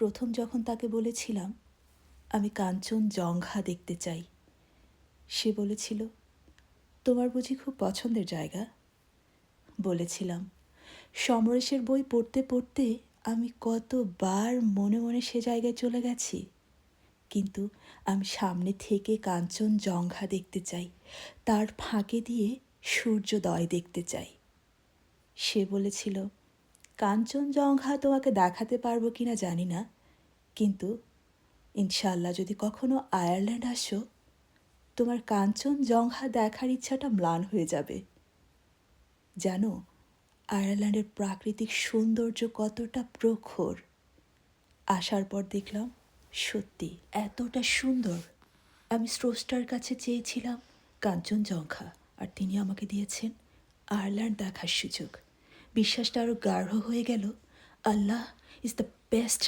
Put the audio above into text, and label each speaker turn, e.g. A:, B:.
A: প্রথম যখন তাকে বলেছিলাম, আমি কাঞ্চন জঙ্ঘা দেখতে চাই, সে বলেছিল, তোমার বুঝি খুব পছন্দের জায়গা? বলেছিলাম, সমরেশের বই পড়তে পড়তে আমি কতবার মনে মনে সে জায়গায় চলে গেছি, কিন্তু আমি সামনে থেকে কাঞ্চন জঙ্ঘা দেখতে চাই, তার ফাঁকে দিয়ে সূর্যোদয় দেখতে চাই, সে বলেছিল। কাঞ্চনজঙ্ঘা তোমাকে দেখাতে পারব কি না জানি না। কিন্তু ইনশাল্লাহ যদি কখনো আয়ারল্যান্ড আসো, তোমার কাঞ্চনজঙ্ঘা দেখার ইচ্ছাটা ম্লান হয়ে যাবে। জানো, আয়ারল্যান্ডের প্রাকৃতিক সৌন্দর্য কতটা প্রখর। আসার পর দেখলাম সত্যি এতটা সুন্দর। আমি স্রষ্টার কাছে চেয়েছিলাম কাঞ্চনজঙ্ঘা, আর তিনি আমাকে দিয়েছেন আয়ারল্যান্ড দেখার সুযোগ। বিশ্বাসটা আরও গাঢ় হয়ে গেল। আল্লাহ ইজ দ্য বেস্ট